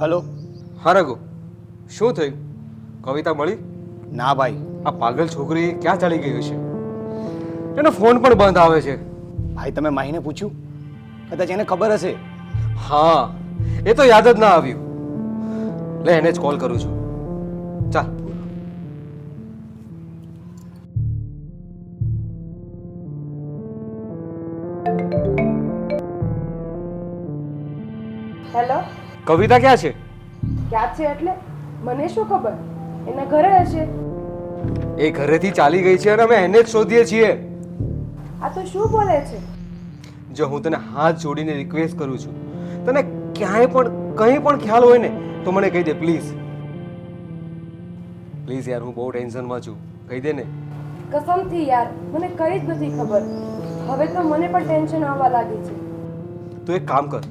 Hello. હા રઘુ. શું થયું? કવિતા મળી? ના ભાઈ. આ પાગલ છોકરી ક્યાં ચાલી ગઈ છે એનો ફોન પણ બંધ આવે છે. ભાઈ તમે માહીને પૂછ્યું? કદાચ એને ખબર હશે. હા એ તો યાદ જ ના આવ્યું. લે એને જ કોલ કરું છું. કવિતા ક્યાં છે? ક્યાં છે એટલે? મને શું ખબર? એના ઘરે હશે. એ ઘરેથી ચાલી ગઈ છે અને અમે એને જ શોધીએ છીએ. આ તો શું બોલે છે? જો હું તને હાથ જોડીને રિક્વેસ્ટ કરું છું તને ક્યાંય પણ કંઈ પણ ખ્યાલ હોય ને તો મને કહી દે પ્લીઝ પ્લીઝ યાર હું બહુ ટેન્શનમાં છું. કહી દે ને. કસમથી યાર મને કઈ જ નથી ખબર. હવે તો મને પણ ટેન્શન આવવા લાગી છે. તું એક કામ કર.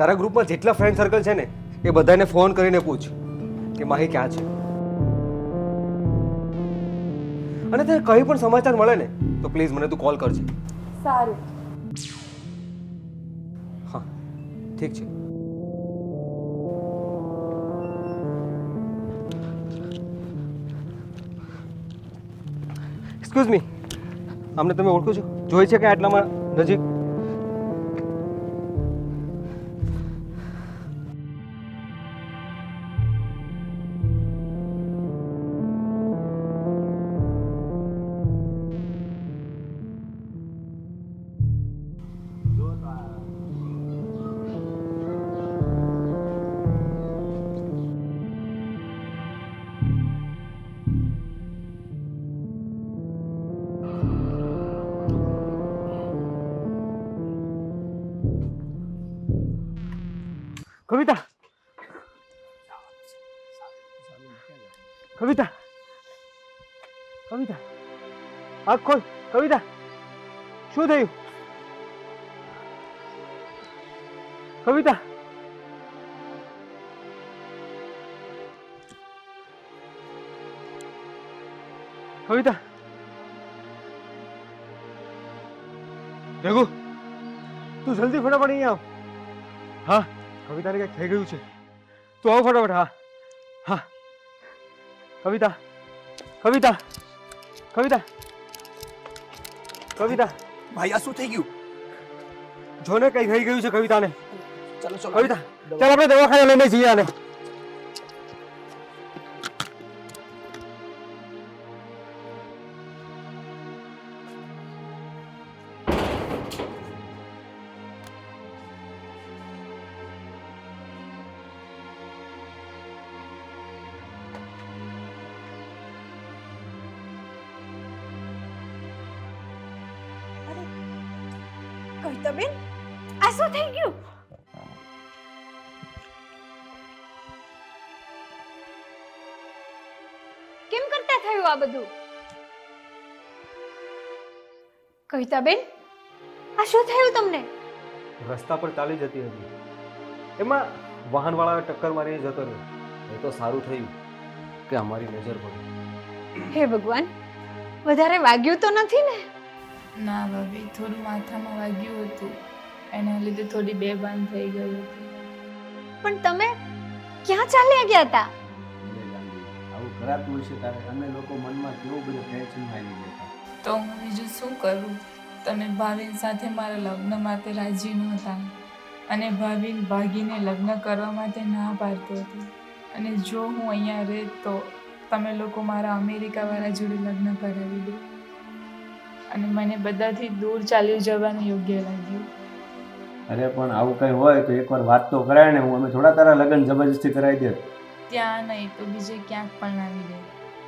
તારા ગ્રુપમાં જેટલા ફ્રેન્ડ સર્કલ છે ને એ બધાને ફોન કરીને પૂછ કે માહી ક્યાં છે. અને તને કંઈ પણ સમાચાર મળે ને તો પ્લીઝ મને તું કોલ કરજે. સારું. હા ઠીક છે. એક્સક્યુઝ મી આમને તમે ઓળખો છો? જોઈ છે કે આટલામાં નજીક? કવિતા. કવિતા. કવિતા. આખ ખોલ. કવિતા. શું થયું? કવિતા. કવિતા. રઘુ તું જલ્દી ફટાફટ અહીં આવ. હા? કવિતાને કંઈક થઈ ગયું છે. તું આવો ફટાફટ હા. હા. કવિતા. કવિતા. કવિતા. કવિતા. ભાઈ આ શું થઈ ગયું? જોને કઈ થઈ ગયું છે કવિતાને. ચાલો ચાલો. કવિતા ચાલ આપણે દવાખાને લઈને જઈએ આને. કવિતાબેન આ શું થઈ ગયું? કેમ કરતા થયું આ બધું? કવિતાબેન આ શું થયું તમને? રસ્તા પર ચાલી જતી હતી. એમાં વાહનવાળા ટક્કર મારીને જતો રહ્યો. એ તો સારું થયું કે અમારી નજર પડી. હે ભગવાન વધારે વાગ્યું તો નથી ને? ના ભાભી થોડું માથામાં વાગ્યું હતું. એના લીધે થોડી બેભાન થઈ ગઈ હતી. પણ તમે ક્યાં ચાલ્યા ગયા હતા? આવું કરાતું છે તારે. અમે લોકો મનમાં કેવો બધો ટેન્શન માની જતા તો હું બીજું શું કરું? તમે ભાવિન સાથે મારા લગ્ન માટે રાજી નહોતા. અને ભાવિન ભાગીને લગ્ન કરવા માટે ના પાડતો હતો. અને જો હું અહીંયા રહે તો તમે લોકો મારા અમેરિકાવાળા જોડે લગ્ન કરાવી દો. અને મને બધાથી દૂર ચાલ્યું જવાનું યોગ્ય લાગ્યું. અરે પણ આવું કંઈ હોય તો એકવાર વાત તો કરાય ને હું અમે થોડા તારા લગ્ન જબરજસ્તી કરાવી દે. ત્યાં નહીં તો બીજે ક્યાંક પરણાવી દે.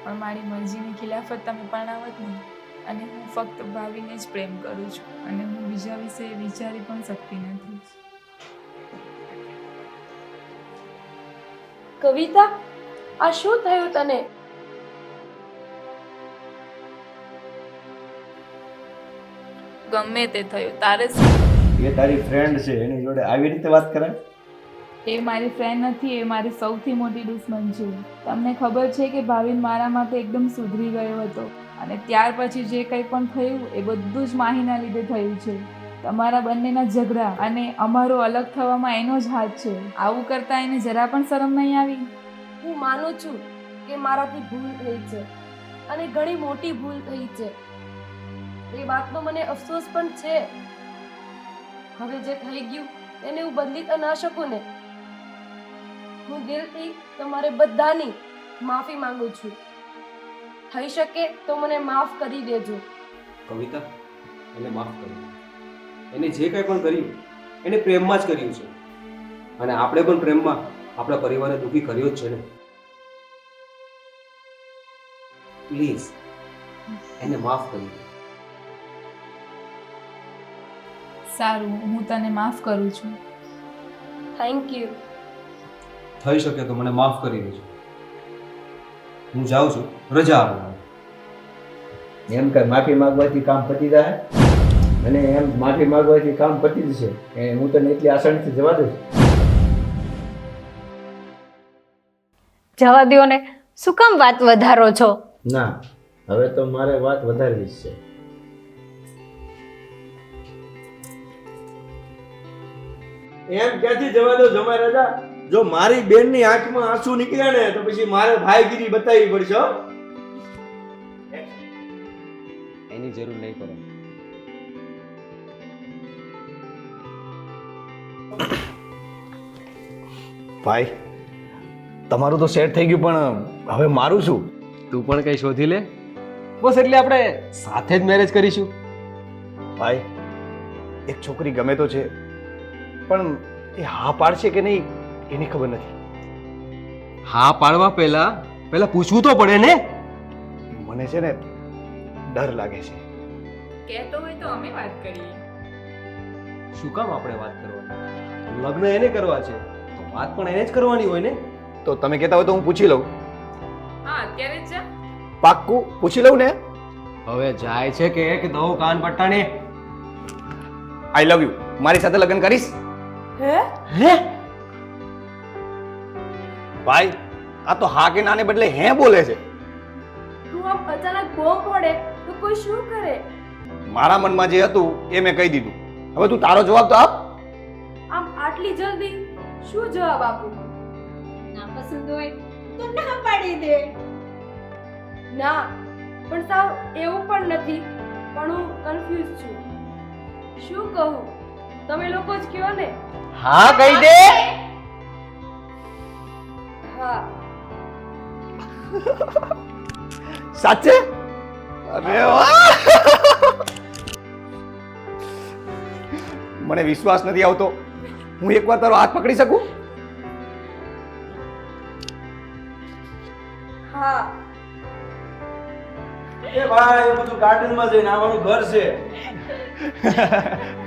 પણ મારી મરજીની ખિલાફત તમે પરણાવત નહીં અને હું ફક્ત ભાવીને જ પ્રેમ કરું છું અને હું બીજા વિશે વિચારી પણ શકતી નથી. કવિતા આ શું થયું તને? ગમે તે થયું. તારે શું? એ તારી ફ્રેન્ડ છે એની જોડે આવી રીતે વાત કરે એ મારી ફ્રેન્ડ નથી એ મારી સૌથી મોટી દુશ્મન છે. તમને ખબર છે કે ભાવિન મારા માટે એકદમ સુધરી ગયો હતો અને ત્યાર પછી જે કંઈ પણ થયું એ બધું જ માહીના લીધે થયું છે. તમારા બંનેના ઝઘડા અને અમારો અલગ થવામાં એનો જ હાથ છે. આવું કરતા એને જરા પણ શરમ નહીં આવી? હું માનું છું કે મારાથી ભૂલ થઈ છે અને ઘણી મોટી ભૂલ થઈ છે. એ વાતનો મને અફસોસ પણ છે. હવે જે થઈ ગયું, એને હું બદલી તો ના શકું ને. હું દિલથી તમારે બધાની માફી માંગુ છું. થઈ શકે તો મને માફ કરી દેજો. કવિતા, એને માફ કરી એને જે કંઈ પણ કર્યું, એને પ્રેમમાં જ કર્યું છે. અને આપણે પણ પ્રેમમાં આપણા પરિવારને દુઃખી કર્યો જ છે ને. પ્લીઝ, એને માફ કરી સારું હું તને માફ કરું છું. થેન્ક યુ થઈ શકે તો મને માફ કરી દેજો. હું જાઉં છું રજા આપો એમ કઈ માફી માંગવાથી કામ પતી જાય? અને એમ માફી માંગવાથી કામ પતી જશે? એ હું તને એટલી આસાનીથી જવા દઉં જવા દો ને. શું કામ વાત વધારો છો? ના હવે તો મારે વાત વધારવી જ છે. એમ ક્યાંથી જવા દો જમા રાજા? જો મારી બેનની આંખમાં આંસુ નીકળ્યા ને તો પછી મારે ભાઈગીરી બતાવવી પડશે હો. એની જરૂર નહીં પડે. ભાઈ તમારું તો સેટ થઈ ગયું પણ હવે મારું શું? તું પણ કંઈ શોધી લે. બસ એટલે આપણે સાથે જ મેરેજ કરીશું. ભાઈ એક છોકરી ગમે તો છે પણ એ હા પાડશે કે નહીં એની ખબર નથી. હા પાડવા પહેલા પહેલા પૂછવું તો પડે ને? મને છે ને ડર લાગે છે. કહેતો હોય તો અમે વાત કરીએ. શું કામ આપણે વાત કરવાની? લગ્ન એને કરવા છે તો વાત પણ એને જ કરવાની હોય ને? તો તમે કહેતા હોય તો હું પૂછી લઉં. હા અત્યારે જ જા. પાક્કું? પૂછી લઉં ને? હવે જાય છે કે એક દઉં કાન પટ્ટાને. આઈ લવ યુ મારી સાથે લગ્ન કરીશ? હે? હે? ભાઈ આ તો હા કે નાને બદલે હે બોલે છે. તું આમ અચાનક બોમ્બ પડે તો કોઈ શું કરે? મારા મનમાં જે હતું એ મેં કહી દીધું. હવે તું તારો જવાબ તો આપ. આમ આટલી જલ્દી શું જવાબ આપું? ના પસંદ હોય તો ના પાડી દે. ના પણ સાવ એવું પણ નથી પણ હું કન્ફ્યુઝ છું. શું કહું? તમે લોકો જ કયો ને? હા કહી દે. હા. સાચે? અરે વાહ. મને વિશ્વાસ નથી આવતો. હું એકવાર તારો હાથ પકડી શકું? હા. એ ભાઈ એ બધું ગાર્ડનમાં જઈને આવવાનું ઘર છે.